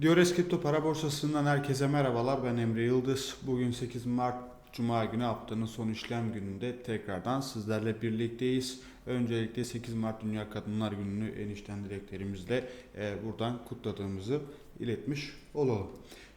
Diores Kripto Para Borsası'ndan herkese merhabalar. Ben Emre Yıldız. Bugün 8 Mart Cuma günü haftanın son işlem gününde tekrardan sizlerle birlikteyiz. Öncelikle 8 Mart Dünya Kadınlar Günü'nü enişten dileklerimizle e, buradan kutladığımızı iletmiş olalım.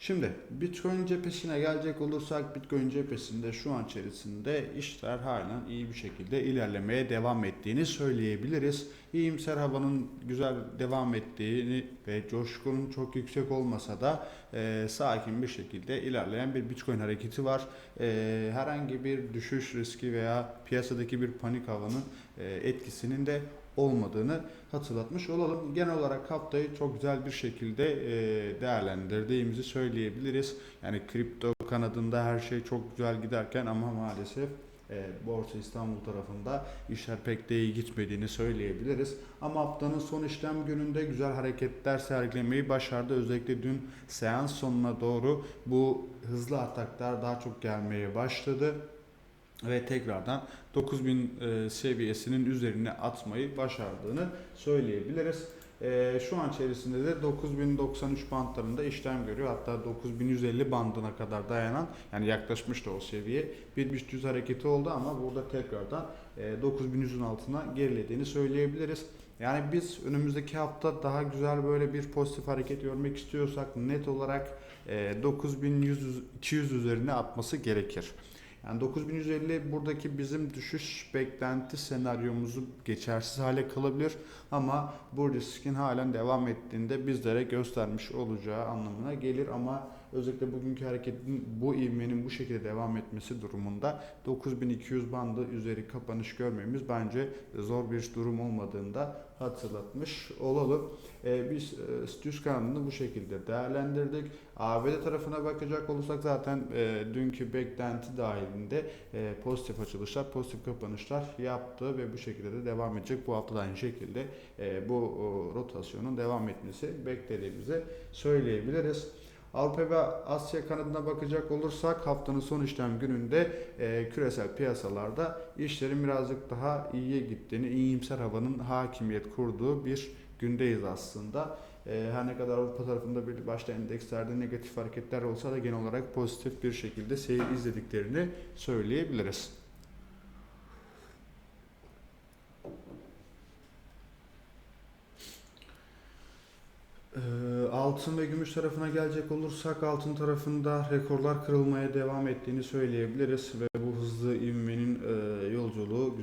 Şimdi Bitcoin cephesine gelecek olursak Bitcoin cephesinde şu an içerisinde işler halen iyi bir şekilde ilerlemeye devam ettiğini söyleyebiliriz. İyimser havanın güzel devam ettiğini ve coşkunun çok yüksek olmasa da e, sakin bir şekilde ilerleyen bir Bitcoin hareketi var. E, herhangi bir düşüş riski veya piyasadaki bir panik havanın e, etkisinin de olmadığını hatırlatmış olalım. Genel olarak haftayı çok güzel bir şekilde e, değerlendirdiğimizi söyleyebiliriz. Yani kripto kanadında her şey çok güzel giderken ama maalesef e, Borsa İstanbul tarafında işler pek de iyi gitmediğini söyleyebiliriz. Ama haftanın son işlem gününde güzel hareketler sergilemeyi başardı. Özellikle dün seans sonuna doğru bu hızlı ataklar daha çok gelmeye başladı ve tekrardan 9000 e, seviyesinin üzerine atmayı başardığını söyleyebiliriz. E, şu an içerisinde de 9093 bantlarında işlem görüyor. Hatta 9150 bandına kadar dayanan yani yaklaşmıştı o seviye. Bir BIST 100 hareketi oldu ama burada tekrardan e, 9100'ün altına gerilediğini söyleyebiliriz. Yani biz önümüzdeki hafta daha güzel böyle bir pozitif hareket görmek istiyorsak net olarak e, 9100 200 üzerine atması gerekir. Yani 9150 buradaki bizim düşüş beklenti senaryomuzu geçersiz hale kalabilir. Ama bu riskin halen devam ettiğinde bizlere göstermiş olacağı anlamına gelir. Ama özellikle bugünkü hareketin bu ivmenin bu şekilde devam etmesi durumunda 9200 bandı üzeri kapanış görmemiz bence zor bir durum olmadığında hatırlatmış olalım. Ee, biz e, Stüs kanalını bu şekilde değerlendirdik. ABD tarafına bakacak olursak zaten e, dünkü beklenti dahilinde e, pozitif açılışlar, pozitif kapanışlar yaptı ve bu şekilde de devam edecek. Bu hafta da aynı şekilde e, bu o, rotasyonun devam etmesi beklediğimizi söyleyebiliriz. Avrupa ve Asya kanadına bakacak olursak haftanın son işlem gününde e, küresel piyasalarda işlerin birazcık daha iyiye gittiğini, iyimser havanın hakimiyet kurduğu bir gündeyiz aslında. E, her ne kadar Avrupa tarafında bir başta endekslerde negatif hareketler olsa da genel olarak pozitif bir şekilde seyir izlediklerini söyleyebiliriz. Altın ve gümüş tarafına gelecek olursak altın tarafında rekorlar kırılmaya devam ettiğini söyleyebiliriz ve bu hızlı e, yolculuğu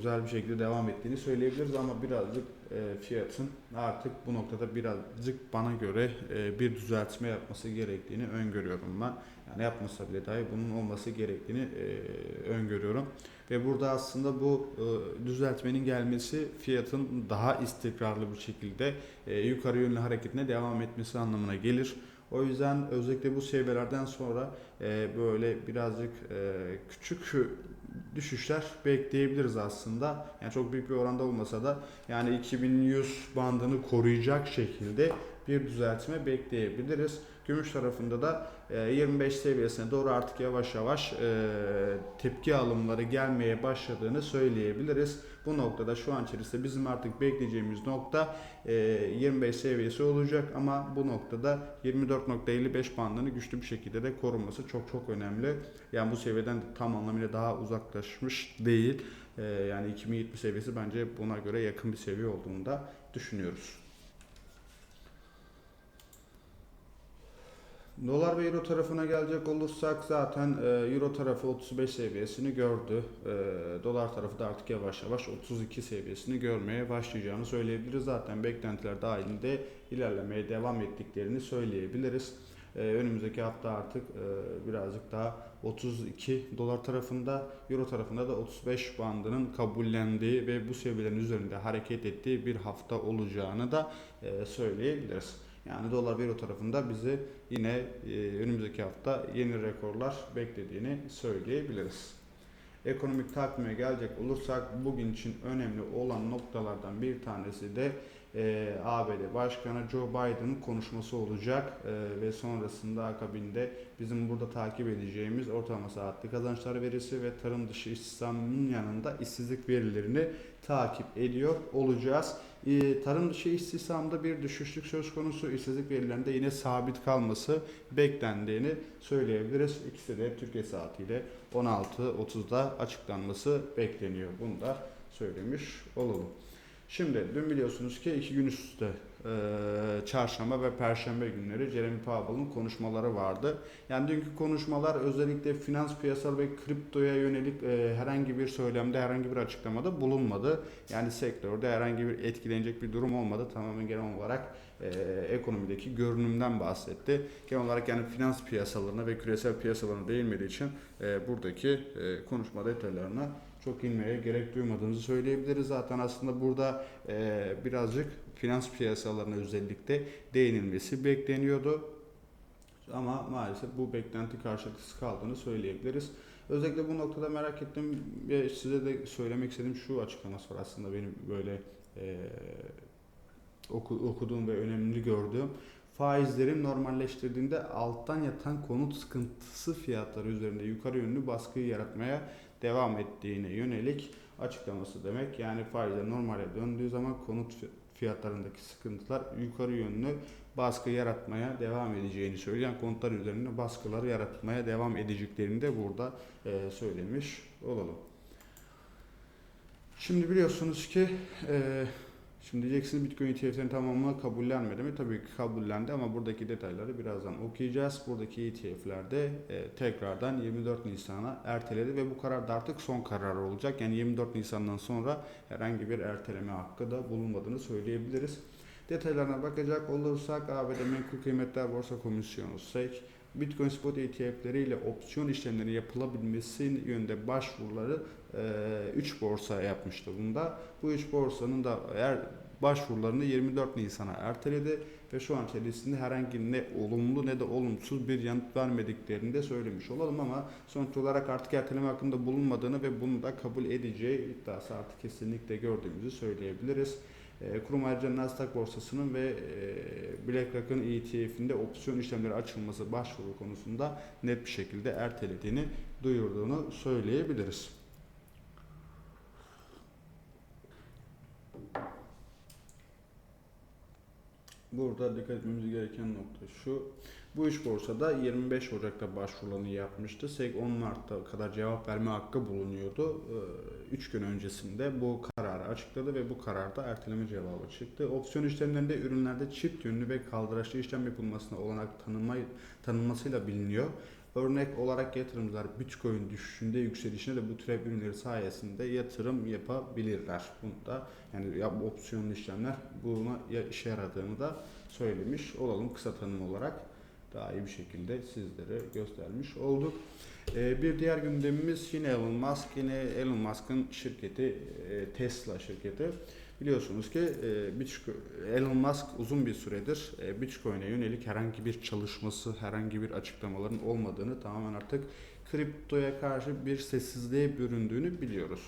güzel bir şekilde devam ettiğini söyleyebiliriz ama birazcık e, fiyatın artık bu noktada birazcık bana göre e, bir düzeltme yapması gerektiğini öngörüyorum ben. Yani yapmasa bile dahi bunun olması gerektiğini e, öngörüyorum. Ve burada aslında bu e, düzeltmenin gelmesi fiyatın daha istikrarlı bir şekilde e, yukarı yönlü hareketine devam etmesi anlamına gelir. O yüzden özellikle bu seviyelerden sonra e, böyle birazcık e, küçük düşüşler bekleyebiliriz aslında. Yani çok büyük bir oranda olmasa da yani 2100 bandını koruyacak şekilde bir düzeltme bekleyebiliriz. Gümüş tarafında da e, 25 seviyesine doğru artık yavaş yavaş e, tepki alımları gelmeye başladığını söyleyebiliriz. Bu noktada şu an içerisinde bizim artık bekleyeceğimiz nokta e, 25 seviyesi olacak ama bu noktada 24.55 bandını güçlü bir şekilde de korunması çok çok önemli. Yani bu seviyeden tam anlamıyla daha uzaklaşmış değil. E, yani 2070 seviyesi bence buna göre yakın bir seviye olduğunu da düşünüyoruz. Dolar ve Euro tarafına gelecek olursak zaten e, Euro tarafı 35 seviyesini gördü. E, dolar tarafı da artık yavaş yavaş 32 seviyesini görmeye başlayacağını söyleyebiliriz. Zaten beklentiler dahilinde ilerlemeye devam ettiklerini söyleyebiliriz. E, önümüzdeki hafta artık e, birazcık daha 32 dolar tarafında, Euro tarafında da 35 bandının kabullendiği ve bu seviyelerin üzerinde hareket ettiği bir hafta olacağını da e, söyleyebiliriz. Yani dolar euro tarafında bizi yine e, önümüzdeki hafta yeni rekorlar beklediğini söyleyebiliriz. Ekonomik takvime gelecek olursak bugün için önemli olan noktalardan bir tanesi de e, ABD Başkanı Joe Biden'ın konuşması olacak E, ve sonrasında akabinde bizim burada takip edeceğimiz ortalama saatli kazançlar verisi ve tarım dışı istihdamının yanında işsizlik verilerini takip ediyor olacağız. E, tarım dışı istihdamda bir düşüşlük söz konusu, işsizlik verilerinde yine sabit kalması beklendiğini söyleyebiliriz. İkisi de Türkiye saatiyle 16.30'da açıklanması bekleniyor. Bunu da söylemiş olalım. Şimdi dün biliyorsunuz ki iki gün üst üste e, çarşamba ve perşembe günleri Jeremy Powell'ın konuşmaları vardı. Yani dünkü konuşmalar özellikle finans piyasaları ve kriptoya yönelik e, herhangi bir söylemde herhangi bir açıklamada bulunmadı. Yani sektörde herhangi bir etkilenecek bir durum olmadı. Tamamen genel olarak e, ekonomideki görünümden bahsetti. Genel olarak yani finans piyasalarına ve küresel piyasalarına değinmediği için e, buradaki e, konuşma detaylarına çok inmeye gerek duymadığımızı söyleyebiliriz. Zaten aslında burada e, birazcık finans piyasalarına özellikle değinilmesi bekleniyordu. Ama maalesef bu beklenti karşılıksız kaldığını söyleyebiliriz. Özellikle bu noktada merak ettim ve size de söylemek istediğim şu açıklaması var aslında benim böyle e, oku, okuduğum ve önemli gördüğüm. Faizlerin normalleştirdiğinde alttan yatan konut sıkıntısı fiyatları üzerinde yukarı yönlü baskıyı yaratmaya devam ettiğine yönelik açıklaması demek. Yani faizler normale döndüğü zaman konut fiyatlarındaki sıkıntılar yukarı yönlü baskı yaratmaya devam edeceğini söyleyen konutlar üzerinde baskıları yaratmaya devam edeceklerini de burada e, söylemiş olalım. Şimdi biliyorsunuz ki e, Şimdi diyeceksiniz Bitcoin ETF'lerin tamamı kabullenmedi mi? Tabii ki kabullendi ama buradaki detayları birazdan okuyacağız. Buradaki ETF'lerde e, tekrardan 24 Nisan'a erteledi ve bu karar da artık son karar olacak. Yani 24 Nisan'dan sonra herhangi bir erteleme hakkı da bulunmadığını söyleyebiliriz. Detaylarına bakacak olursak ABD Menkul Kıymetler Borsa Komisyonu SEC Bitcoin spot ETF'leri ile opsiyon işlemleri yapılabilmesi yönünde başvuruları 3 borsa yapmıştı bunda. Bu 3 borsanın da eğer başvurularını 24 Nisan'a erteledi ve şu an içerisinde herhangi ne olumlu ne de olumsuz bir yanıt vermediklerini de söylemiş olalım ama sonuç olarak artık erteleme hakkında bulunmadığını ve bunu da kabul edeceği iddiası artık kesinlikle gördüğümüzü söyleyebiliriz. E, Kurum ayrıca Nasdaq borsasının ve e, BlackRock'ın ETF'inde opsiyon işlemleri açılması başvuru konusunda net bir şekilde ertelediğini duyurduğunu söyleyebiliriz. Burada dikkat etmemiz gereken nokta şu. Bu üç borsada 25 Ocak'ta başvurularını yapmıştı. SEC 10 Mart'ta kadar cevap verme hakkı bulunuyordu. 3 gün öncesinde bu açıkladı ve bu kararda erteleme cevabı çıktı. Opsiyon işlemlerinde ürünlerde çift yönlü ve kaldıraçlı işlem yapılmasına olanak tanınma, tanınmasıyla biliniyor. Örnek olarak yatırımcılar Bitcoin düşüşünde yükselişine de bu türev ürünleri sayesinde yatırım yapabilirler. Bunu da yani ya opsiyonlu işlemler buna işe yaradığını da söylemiş olalım kısa tanım olarak daha iyi bir şekilde sizlere göstermiş olduk. Ee, bir diğer gündemimiz yine Elon Musk. Yine Elon Musk'ın şirketi e, Tesla şirketi. Biliyorsunuz ki e, Elon Musk uzun bir süredir e, Bitcoin'e yönelik herhangi bir çalışması, herhangi bir açıklamaların olmadığını tamamen artık kriptoya karşı bir sessizliğe büründüğünü biliyoruz.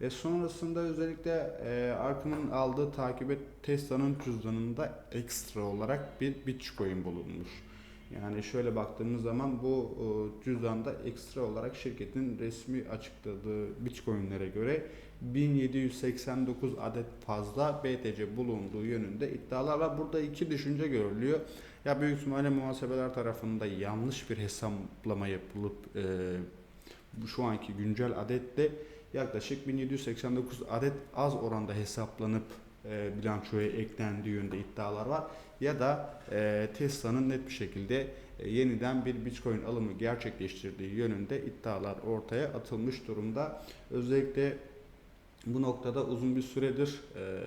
Ve sonrasında özellikle e, Arkım'ın aldığı takibe Tesla'nın cüzdanında ekstra olarak bir Bitcoin bulunmuş. Yani şöyle baktığımız zaman bu e, cüzdanda ekstra olarak şirketin resmi açıkladığı Bitcoin'lere göre 1789 adet fazla BTC bulunduğu yönünde iddialar var. Burada iki düşünce görülüyor. Ya büyük ihtimalle muhasebeler tarafında yanlış bir hesaplama yapılıp e, şu anki güncel adetle yaklaşık 1789 adet az oranda hesaplanıp e, bilançoya eklendiği yönde iddialar var. Ya da e, Tesla'nın net bir şekilde e, yeniden bir Bitcoin alımı gerçekleştirdiği yönünde iddialar ortaya atılmış durumda. Özellikle bu noktada uzun bir süredir e,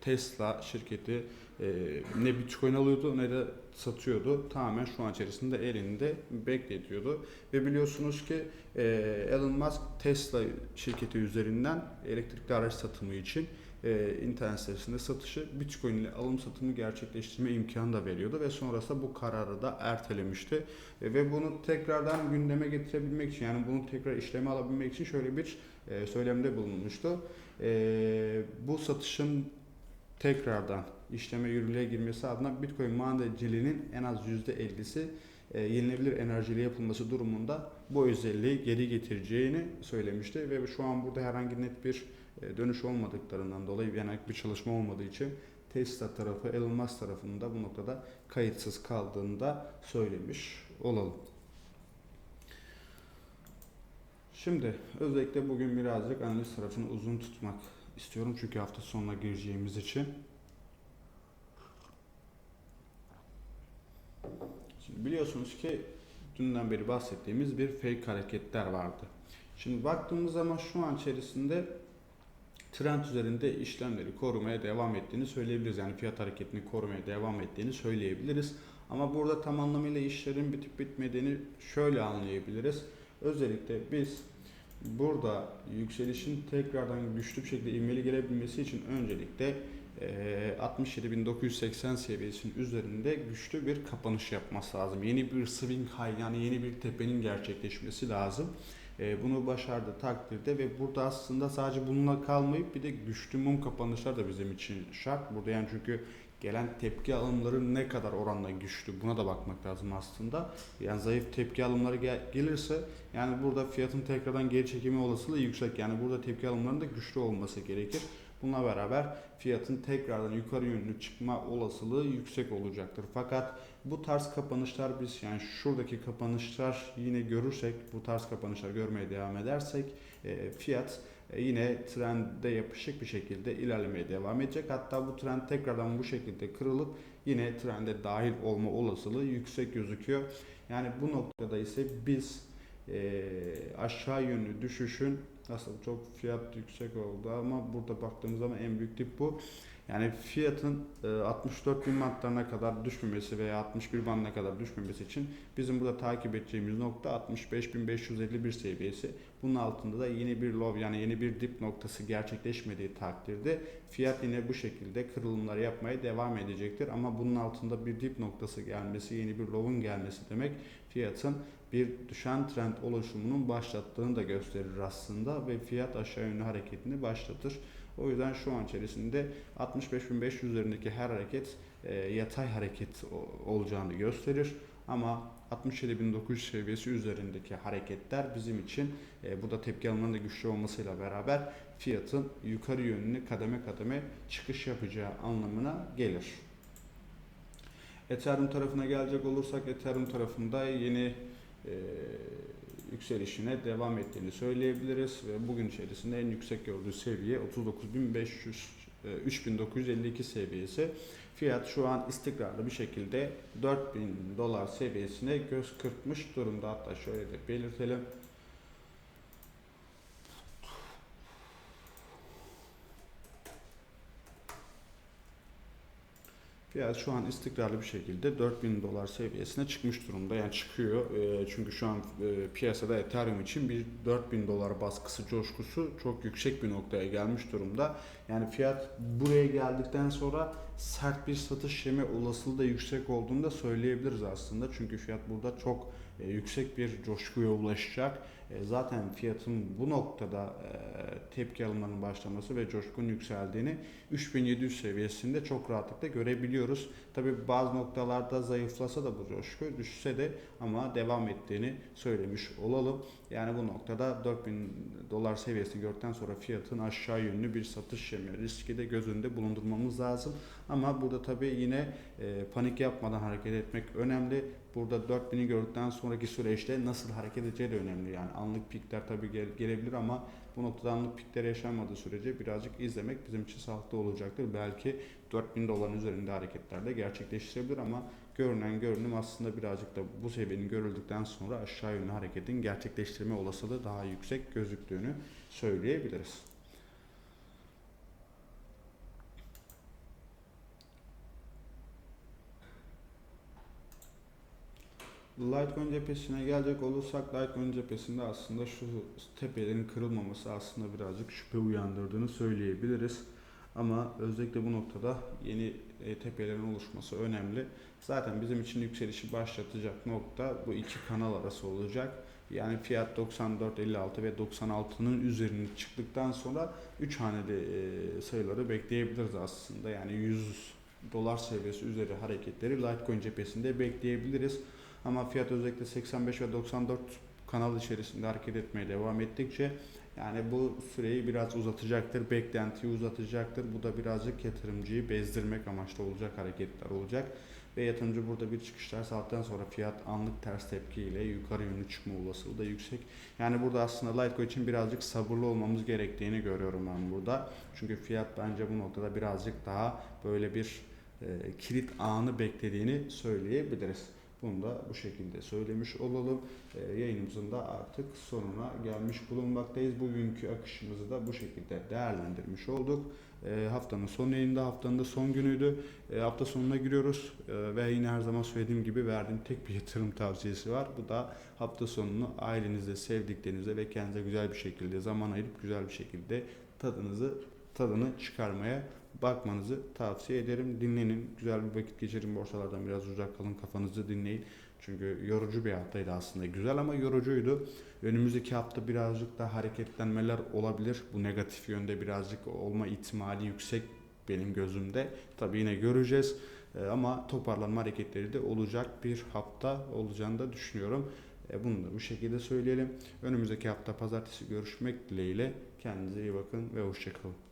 Tesla şirketi e, ne Bitcoin alıyordu ne de satıyordu. Tamamen şu an içerisinde elinde bekletiyordu. Ve biliyorsunuz ki e, Elon Musk Tesla şirketi üzerinden elektrikli araç satımı için e, internet sitesinde satışı Bitcoin ile alım satımı gerçekleştirme imkanı da veriyordu ve sonrasında bu kararı da ertelemişti. E, ve bunu tekrardan gündeme getirebilmek için yani bunu tekrar işleme alabilmek için şöyle bir e, söylemde bulunmuştu. E, bu satışın tekrardan işleme yürürlüğe girmesi adına Bitcoin madenciliğinin en az %50'si e, yenilebilir enerjiyle yapılması durumunda bu özelliği geri getireceğini söylemişti ve şu an burada herhangi net bir dönüş olmadıklarından dolayı yani bir çalışma olmadığı için Tesla tarafı Elon Musk tarafının da bu noktada kayıtsız kaldığını da söylemiş olalım. Şimdi özellikle bugün birazcık analiz tarafını uzun tutmak istiyorum çünkü hafta sonuna gireceğimiz için. Şimdi biliyorsunuz ki dünden beri bahsettiğimiz bir fake hareketler vardı. Şimdi baktığımız zaman şu an içerisinde trend üzerinde işlemleri korumaya devam ettiğini söyleyebiliriz. Yani fiyat hareketini korumaya devam ettiğini söyleyebiliriz. Ama burada tam anlamıyla işlerin bitip bitmediğini şöyle anlayabiliriz. Özellikle biz burada yükselişin tekrardan güçlü bir şekilde ivmeli gelebilmesi için öncelikle eee, 67.980 seviyesinin üzerinde güçlü bir kapanış yapması lazım. Yeni bir swing high yani yeni bir tepenin gerçekleşmesi lazım. Eee, Bunu başardığı takdirde ve burada aslında sadece bununla kalmayıp bir de güçlü mum kapanışlar da bizim için şart. Burada yani çünkü gelen tepki alımları ne kadar oranla güçlü buna da bakmak lazım aslında. Yani zayıf tepki alımları gel- gelirse yani burada fiyatın tekrardan geri çekimi olasılığı yüksek. Yani burada tepki alımlarının da güçlü olması gerekir. Bununla beraber fiyatın tekrardan yukarı yönlü çıkma olasılığı yüksek olacaktır. Fakat bu tarz kapanışlar biz yani şuradaki kapanışlar yine görürsek, bu tarz kapanışlar görmeye devam edersek e, fiyat e, yine trende yapışık bir şekilde ilerlemeye devam edecek. Hatta bu trend tekrardan bu şekilde kırılıp yine trende dahil olma olasılığı yüksek gözüküyor. Yani bu noktada ise biz e, aşağı yönlü düşüşün aslında çok fiyat yüksek oldu ama burada baktığımız zaman en büyük dip bu. Yani fiyatın e, 64 bin bantlarına kadar düşmemesi veya 61 bandına kadar düşmemesi için bizim burada takip edeceğimiz nokta 65.551 seviyesi. Bunun altında da yeni bir low yani yeni bir dip noktası gerçekleşmediği takdirde fiyat yine bu şekilde kırılımlar yapmaya devam edecektir. Ama bunun altında bir dip noktası gelmesi, yeni bir low'un gelmesi demek fiyatın bir düşen trend oluşumunun başlattığını da gösterir aslında ve fiyat aşağı yönlü hareketini başlatır. O yüzden şu an içerisinde 65.500 üzerindeki her hareket e, yatay hareket olacağını gösterir. Ama 67.900 seviyesi üzerindeki hareketler bizim için e, burada tepki alımlarının da güçlü olmasıyla beraber fiyatın yukarı yönlü kademe kademe çıkış yapacağı anlamına gelir. Ethereum tarafına gelecek olursak Ethereum tarafında yeni e, yükselişine devam ettiğini söyleyebiliriz ve bugün içerisinde en yüksek gördüğü seviye 39.500 e, 3952 seviyesi. Fiyat şu an istikrarlı bir şekilde 4000 dolar seviyesine göz kırpmış durumda. Hatta şöyle de belirtelim. Fiyat şu an istikrarlı bir şekilde 4000 dolar seviyesine çıkmış durumda. Yani çıkıyor. E, çünkü şu an e, piyasada Ethereum için bir 4000 dolar baskısı coşkusu çok yüksek bir noktaya gelmiş durumda. Yani fiyat buraya geldikten sonra sert bir satış yeme olasılığı da yüksek olduğunu da söyleyebiliriz aslında. Çünkü fiyat burada çok e, yüksek bir coşkuya ulaşacak. E, zaten fiyatın bu noktada e, tepki alımlarının başlaması ve coşkunun yükseldiğini 3700 seviyesinde çok rahatlıkla görebiliyoruz. Tabi bazı noktalarda zayıflasa da bu coşku düşse de ama devam ettiğini söylemiş olalım. Yani bu noktada 4000 dolar seviyesini gördükten sonra fiyatın aşağı yönlü bir satış yeme riski de göz önünde bulundurmamız lazım. Ama burada tabi yine e, panik yapmadan hareket etmek önemli. Burada 4000'i gördükten sonraki süreçte nasıl hareket edeceği de önemli. Yani anlık pikler tabi gel- gelebilir ama bu noktada anlık pikler yaşanmadığı sürece birazcık izlemek bizim için sağlıklı olacaktır. Belki 4000 doların üzerinde hareketler de gerçekleştirebilir ama görünen görünüm aslında birazcık da bu seviyenin görüldükten sonra aşağı yönlü hareketin gerçekleştirme olasılığı daha yüksek gözüktüğünü söyleyebiliriz. Litecoin cephesine gelecek olursak Litecoin cephesinde aslında şu tepelerin kırılmaması aslında birazcık şüphe uyandırdığını söyleyebiliriz. Ama özellikle bu noktada yeni e, tepelerin oluşması önemli. Zaten bizim için yükselişi başlatacak nokta bu iki kanal arası olacak. Yani fiyat 94.56 ve 96'nın üzerine çıktıktan sonra 3 haneli e, sayıları bekleyebiliriz aslında. Yani 100 dolar seviyesi üzeri hareketleri Litecoin cephesinde bekleyebiliriz. Ama fiyat özellikle 85 ve 94 kanal içerisinde hareket etmeye devam ettikçe yani bu süreyi biraz uzatacaktır, beklentiyi uzatacaktır. Bu da birazcık yatırımcıyı bezdirmek amaçlı olacak hareketler olacak. Ve yatırımcı burada bir çıkışlar saatten sonra fiyat anlık ters tepkiyle yukarı yönlü çıkma olasılığı da yüksek. Yani burada aslında Litecoin için birazcık sabırlı olmamız gerektiğini görüyorum ben burada. Çünkü fiyat bence bu noktada birazcık daha böyle bir e, kilit anı beklediğini söyleyebiliriz. Bunu da bu şekilde söylemiş olalım. E, yayınımızın da artık sonuna gelmiş bulunmaktayız. Bugünkü akışımızı da bu şekilde değerlendirmiş olduk. E, haftanın son yayında, haftanın da son günüydü. E, hafta sonuna giriyoruz E, ve yine her zaman söylediğim gibi verdiğim tek bir yatırım tavsiyesi var. Bu da hafta sonunu ailenizle, sevdiklerinizle ve kendinize güzel bir şekilde zaman ayırıp güzel bir şekilde tadınızı tadını çıkarmaya bakmanızı tavsiye ederim. Dinlenin, güzel bir vakit geçirin borsalardan biraz uzak kalın, kafanızı dinleyin. Çünkü yorucu bir haftaydı aslında. Güzel ama yorucuydu. Önümüzdeki hafta birazcık daha hareketlenmeler olabilir. Bu negatif yönde birazcık olma ihtimali yüksek benim gözümde. Tabii yine göreceğiz. Ee, Ama toparlanma hareketleri de olacak bir hafta olacağını da düşünüyorum. E, Bunu da bu şekilde söyleyelim. Önümüzdeki hafta pazartesi görüşmek dileğiyle. Kendinize iyi bakın ve hoşçakalın.